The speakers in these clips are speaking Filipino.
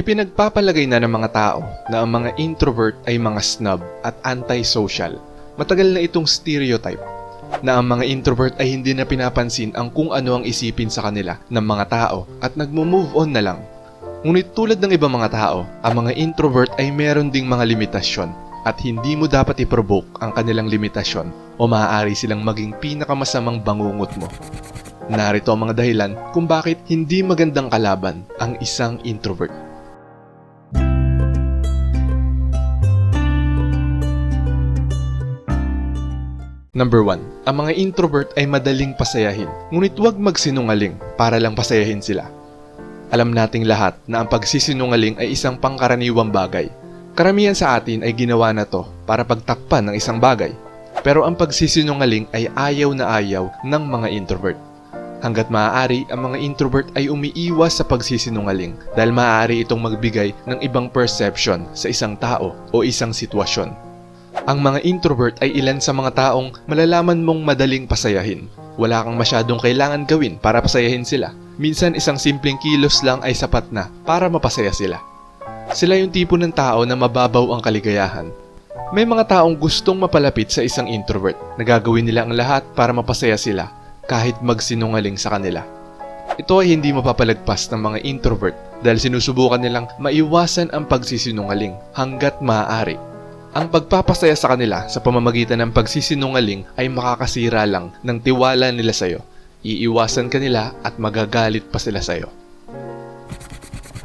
Ipinagpapalagay na ng mga tao na ang mga introvert ay mga snob at antisocial. Matagal na itong stereotype na ang mga introvert ay hindi na pinapansin ang kung ano ang isipin sa kanila ng mga tao at nagmo-move on na lang. Ngunit tulad ng ibang mga tao, ang mga introvert ay meron ding mga limitasyon at hindi mo dapat i-provoke ang kanilang limitasyon o maaari silang maging pinakamasamang bangungot mo. Narito ang mga dahilan kung bakit hindi magandang kalaban ang isang introvert. Number 1. Ang mga introvert ay madaling pasayahin, ngunit huwag magsinungaling para lang pasayahin sila. Alam nating lahat na ang pagsisinungaling ay isang pangkaraniwang bagay. Karamihan sa atin ay ginawa na to para pagtakpan ng isang bagay. Pero ang pagsisinungaling ay ayaw na ayaw ng mga introvert. Hanggat maaari, ang mga introvert ay umiiwas sa pagsisinungaling dahil maaari itong magbigay ng ibang perception sa isang tao o isang sitwasyon. Ang mga introvert ay ilan sa mga taong malalaman mong madaling pasayahin. Wala kang masyadong kailangan gawin para pasayahin sila. Minsan isang simpleng kilos lang ay sapat na para mapasaya sila. Sila yung tipo ng tao na mababaw ang kaligayahan. May mga taong gustong mapalapit sa isang introvert na gagawin nila ang lahat para mapasaya sila kahit magsinungaling sa kanila. Ito ay hindi mapapalagpas ng mga introvert dahil sinusubukan nilang maiwasan ang pagsisinungaling hanggat maaari. Ang pagpapasaya sa kanila sa pamamagitan ng pagsisinungaling ay makakasira lang ng tiwala nila sa'yo. Iiwasan ka nila at magagalit pa sila sa'yo.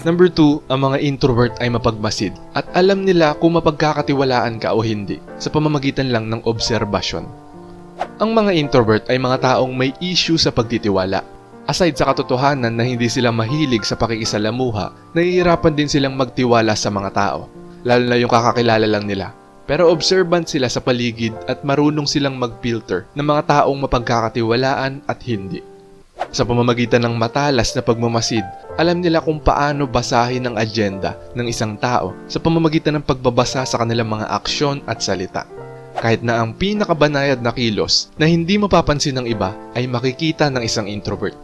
Number 2, ang mga introvert ay mapagmasid at alam nila kung mapagkakatiwalaan ka o hindi sa pamamagitan lang ng obserbasyon. Ang mga introvert ay mga taong may issue sa pagtitiwala. Aside sa katotohanan na hindi sila mahilig sa pakikisalamuha, nahihirapan din silang magtiwala sa mga tao, lalo na yung kakakilala lang nila. Pero observant sila sa paligid at marunong silang mag-filter ng mga taong mapagkakatiwalaan at hindi. Sa pamamagitan ng matalas na pagmamasid, alam nila kung paano basahin ang agenda ng isang tao sa pamamagitan ng pagbabasa sa kanilang mga aksyon at salita. Kahit na ang pinakabanayad na kilos na hindi mapapansin ng iba ay makikita ng isang introvert.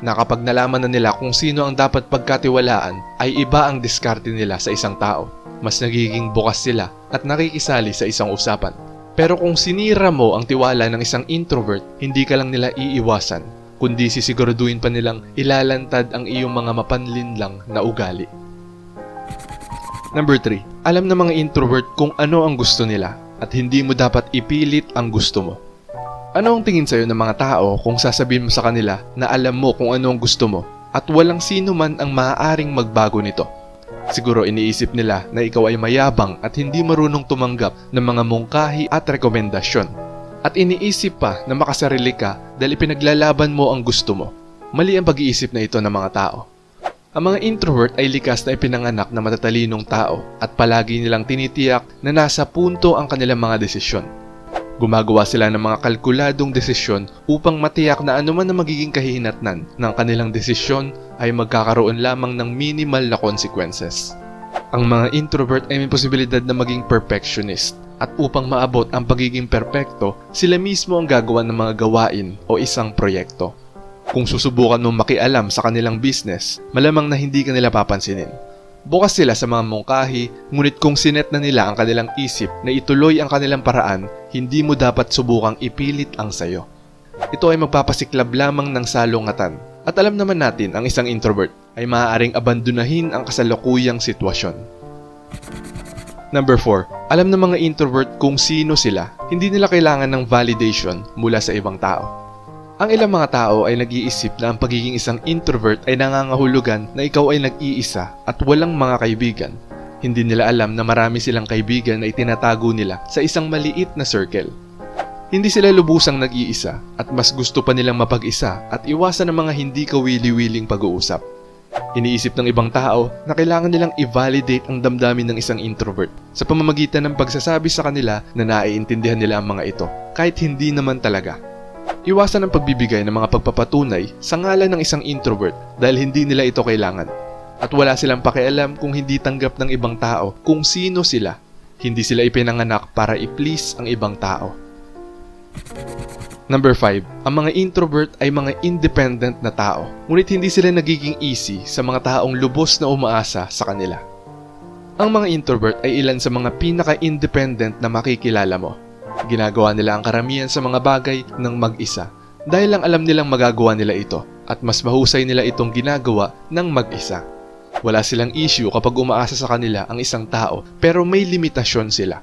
Na kapag nalaman na nila kung sino ang dapat pagkatiwalaan ay iba ang diskarte nila sa isang tao. Mas nagiging bukas sila at nakikisali sa isang usapan. Pero kung sinira mo ang tiwala ng isang introvert, hindi ka lang nila iiwasan kundi sisiguraduhin pa nilang ilalantad ang iyong mga mapanlin lang na ugali. Number 3. Alam ng mga introvert kung ano ang gusto nila at hindi mo dapat ipilit ang gusto mo. Ano ang tingin sa'yo ng mga tao kung sasabihin mo sa kanila na alam mo kung ano ang gusto mo at walang sino man ang maaaring magbago nito? Siguro iniisip nila na ikaw ay mayabang at hindi marunong tumanggap ng mga mungkahi at rekomendasyon at iniisip pa na makasarili ka dahil ipinaglalaban mo ang gusto mo. Mali ang pag-iisip na ito ng mga tao. Ang mga introvert ay likas na ipinanganak na matatalinong tao at palagi nilang tinitiyak na nasa punto ang kanilang mga desisyon. Gumagawa sila ng mga kalkuladong desisyon upang matiyak na anuman na magiging kahihinatnan ng kanilang desisyon ay magkakaroon lamang ng minimal na consequences. Ang mga introvert ay may posibilidad na maging perfectionist at upang maabot ang pagiging perpekto, sila mismo ang gagawa ng mga gawain o isang proyekto. Kung susubukan mong makialam sa kanilang business, malamang na hindi ka nila papansinin. Bukas sila sa mga mungkahi, ngunit kung sinet na nila ang kanilang isip na ituloy ang kanilang paraan, hindi mo dapat subukang ipilit ang sayo. Ito ay magpapasiklab lamang ng salungatan. At alam naman natin ang isang introvert ay maaaring abandonahin ang kasalukuyang sitwasyon. Number 4. Alam ng mga introvert kung sino sila. Hindi nila kailangan ng validation mula sa ibang tao. Ang ilang mga tao ay nag-iisip na ang pagiging isang introvert ay nangangahulugan na ikaw ay nag-iisa at walang mga kaibigan. Hindi nila alam na marami silang kaibigan na itinatago nila sa isang maliit na circle. Hindi sila lubusang nag-iisa at mas gusto pa nilang mapag-isa at iwasan ng mga hindi kawili-wiling pag-uusap. Iniisip ng ibang tao na kailangan nilang i-validate ang damdamin ng isang introvert sa pamamagitan ng pagsasabi sa kanila na naiintindihan nila ang mga ito kahit hindi naman talaga. Iwasan ang pagbibigay ng mga pagpapatunay sa ngalan ng isang introvert dahil hindi nila ito kailangan. At wala silang pakialam kung hindi tanggap ng ibang tao kung sino sila. Hindi sila ipinanganak para i-please ang ibang tao. Number 5, ang mga introvert ay mga independent na tao, ngunit hindi sila nagiging easy sa mga taong lubos na umaasa sa kanila. Ang mga introvert ay ilan sa mga pinaka-independent na makikilala mo. Ginagawa nila ang karamihan sa mga bagay ng mag-isa dahil lang alam nilang magagawa nila ito at mas mahusay nila itong ginagawa ng mag-isa. Wala silang issue kapag umaasa sa kanila ang isang tao pero may limitasyon sila.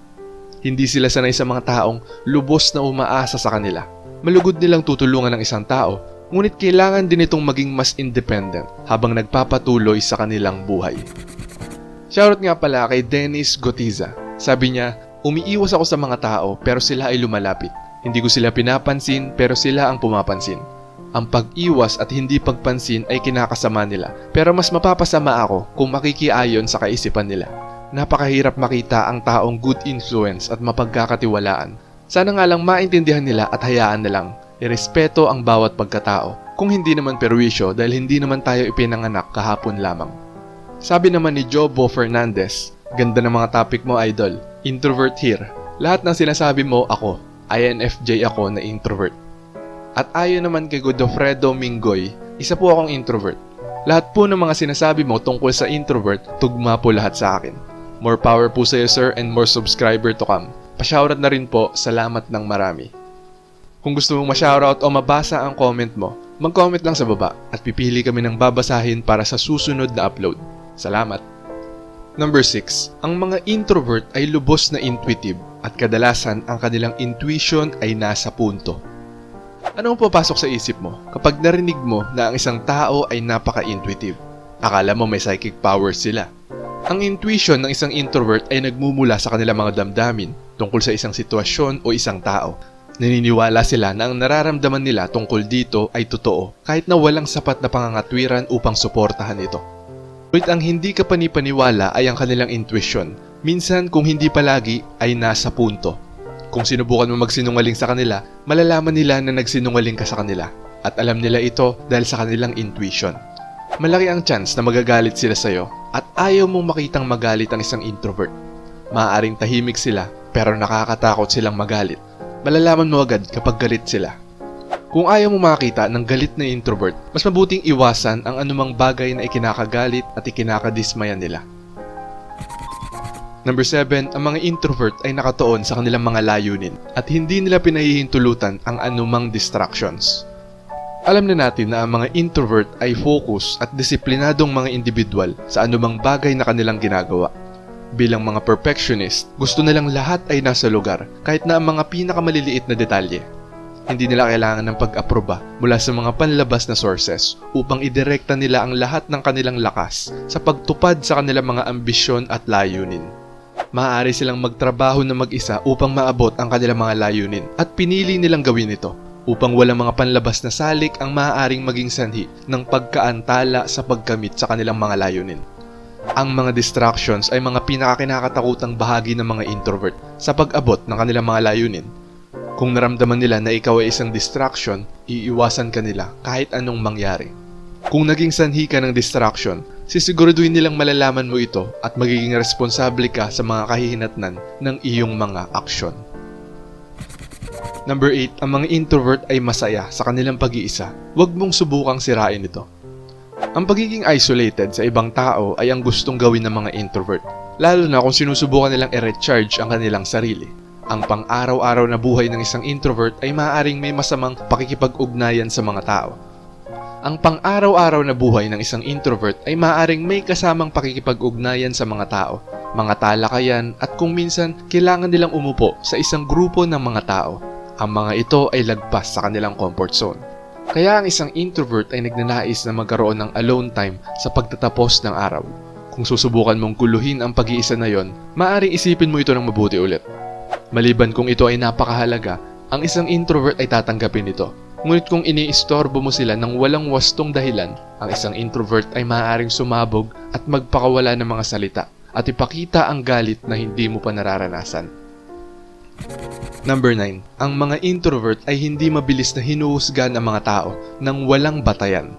Hindi sila sanay sa mga taong lubos na umaasa sa kanila. Malugod nilang tutulungan ng isang tao, ngunit kailangan din itong maging mas independent habang nagpapatuloy sa kanilang buhay. Shoutout nga pala kay Dennis Gotiza. Sabi niya, umiiwas ako sa mga tao pero sila ay lumalapit. Hindi ko sila pinapansin pero sila ang pumapansin. Ang pag-iwas at hindi pagpansin ay kinakasama nila pero mas mapapasama ako kung makikiayon sa kaisipan nila. Napakahirap makita ang taong good influence at mapagkakatiwalaan. Sana nga lang maintindihan nila at hayaan na lang. Irespeto ang bawat pagkatao. Kung hindi naman perwisyo dahil hindi naman tayo ipinanganak kahapon lamang. Sabi naman ni Jobo Fernandez, ganda ng mga topic mo idol. Introvert here. Lahat ng sinasabi mo ako. INFJ ako na introvert. At ayon naman kay Godofredo Mingoy, isa po akong introvert. Lahat po ng mga sinasabi mo tungkol sa introvert, tugma po lahat sa akin. More power po sa iyo sir and more subscriber to come. Pasyoutout na rin po, salamat ng marami. Kung gusto mong ma-shoutout o mabasa ang comment mo, mag-comment lang sa baba at pipili kami ng babasahin para sa susunod na upload. Salamat! Number 6. Ang mga introvert ay lubos na intuitive at kadalasan ang kanilang intuition ay nasa punto. Ano ang papasok sa isip mo kapag narinig mo na ang isang tao ay napaka-intuitive? Akala mo may psychic powers sila. Ang intuition ng isang introvert ay nagmumula sa kanilang mga damdamin tungkol sa isang sitwasyon o isang tao. Naniniwala sila na ang nararamdaman nila tungkol dito ay totoo kahit na walang sapat na pangangatwiran upang suportahan ito. Ngunit ang hindi ka panipaniwala ay ang kanilang intuition. Minsan kung hindi palagi ay nasa punto. Kung sinubukan mo magsinungaling sa kanila, malalaman nila na nagsinungaling ka sa kanila. At alam nila ito dahil sa kanilang intuition. Malaki ang chance na magagalit sila sa'yo at ayaw mong makitang magalit ang isang introvert. Maaaring tahimik sila pero nakakatakot silang magalit. Malalaman mo agad kapag galit sila. Kung ayaw mo makita ng galit na introvert, mas mabuting iwasan ang anumang bagay na ikinakagalit at ikinakadismaya nila. Number 7, ang mga introvert ay nakatuon sa kanilang mga layunin at hindi nila pinahihintulutan ang anumang distractions. Alam na natin na ang mga introvert ay focus at disiplinadong mga individual sa anumang bagay na kanilang ginagawa. Bilang mga perfectionist, gusto nilang lahat ay nasa lugar kahit na ang mga pinakamaliliit na detalye. Hindi nila kailangan ng pag-aproba mula sa mga panlabas na sources upang idirekta nila ang lahat ng kanilang lakas sa pagtupad sa kanilang mga ambisyon at layunin. Maaari silang magtrabaho na mag-isa upang maabot ang kanilang mga layunin at pinili nilang gawin ito upang walang mga panlabas na salik ang maaaring maging sanhi ng pagkaantala sa pagkamit sa kanilang mga layunin. Ang mga distractions ay mga pinakakinakatakutang bahagi ng mga introvert sa pag-abot ng kanilang mga layunin. Kung naramdaman nila na ikaw ay isang distraction, iiwasan ka nila kahit anong mangyari. Kung naging sanhi ka ng distraction, sisiguraduhin nilang malalaman mo ito at magiging responsable ka sa mga kahihinatnan ng iyong mga aksyon. Number 8, ang mga introvert ay masaya sa kanilang pag-iisa. Huwag mong subukang sirain ito. Ang pagiging isolated sa ibang tao ay ang gustong gawin ng mga introvert, lalo na kung sinusubukan nilang i-recharge ang kanilang sarili. Ang pang-araw-araw na buhay ng isang introvert ay maaaring may masamang pakikipag-ugnayan sa mga tao. Ang pang-araw-araw na buhay ng isang introvert ay maaaring may kasamang pakikipag-ugnayan sa mga tao, mga talakayan at kung minsan kailangan nilang umupo sa isang grupo ng mga tao. Ang mga ito ay lagpas sa kanilang comfort zone. Kaya ang isang introvert ay nagnanais na magkaroon ng alone time sa pagtatapos ng araw. Kung susubukan mong guluhin ang pag-iisa na yon, maaaring isipin mo ito ng mabuti ulit. Maliban kung ito ay napakahalaga, ang isang introvert ay tatanggapin ito. Ngunit kung iniistorbo mo sila ng walang wastong dahilan, ang isang introvert ay maaaring sumabog at magpakawala ng mga salita at ipakita ang galit na hindi mo pa nararanasan. Number 9. Ang mga introvert ay hindi mabilis na hinuhusgan ang mga tao nang walang batayan.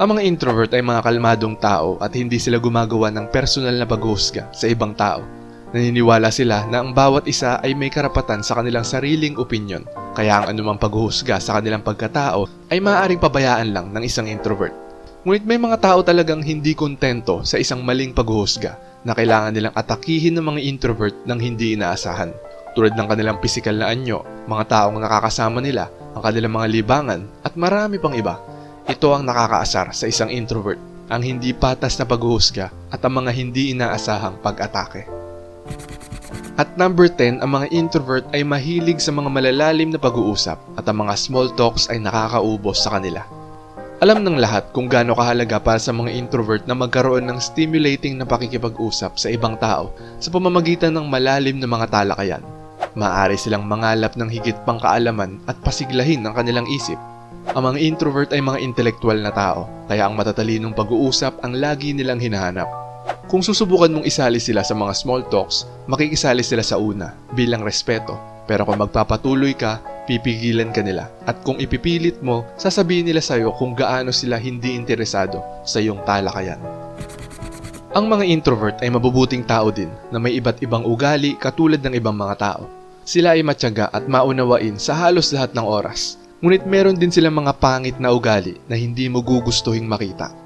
Ang mga introvert ay mga kalmadong tao at hindi sila gumagawa ng personal na paghuhusga sa ibang tao. Naniniwala sila na ang bawat isa ay may karapatan sa kanilang sariling opinyon, kaya ang anumang paghuhusga sa kanilang pagkatao ay maaaring pabayaan lang ng isang introvert. Ngunit may mga tao talagang hindi kontento sa isang maling paghuhusga na kailangan nilang atakihin ng mga introvert ng hindi inaasahan. Tulad ng kanilang pisikal na anyo, mga taong nakakasama nila, ang kanilang mga libangan, at marami pang iba. Ito ang nakakaasar sa isang introvert, ang hindi patas na paghuhusga at ang mga hindi inaasahang pag-atake. At number 10, ang mga introvert ay mahilig sa mga malalalim na pag-uusap at ang mga small talks ay nakakaubos sa kanila. Alam ng lahat kung gaano kahalaga para sa mga introvert na magkaroon ng stimulating na pakikipag-usap sa ibang tao sa pamamagitan ng malalim na mga talakayan. Maaari silang mangalap ng higit pang kaalaman at pasiglahin ang kanilang isip. Ang mga introvert ay mga intelektual na tao, kaya ang matatalinong pag-uusap ang lagi nilang hinahanap. Kung susubukan mong isali sila sa mga small talks, makikisali sila sa una bilang respeto. Pero kung magpapatuloy ka, pipigilan ka nila. At kung ipipilit mo, sasabihin nila sa'yo kung gaano sila hindi interesado sa iyong talakayan. Ang mga introvert ay mabubuting tao din na may iba't ibang ugali katulad ng ibang mga tao. Sila ay matyaga at maunawain sa halos lahat ng oras. Ngunit meron din silang mga pangit na ugali na hindi mo gugustuhing makita.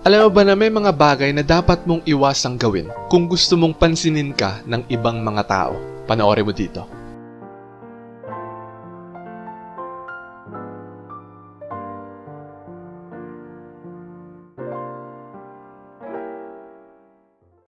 Alam mo ba na may mga bagay na dapat mong iwasang gawin kung gusto mong pansinin ka ng ibang mga tao? Panoorin mo dito.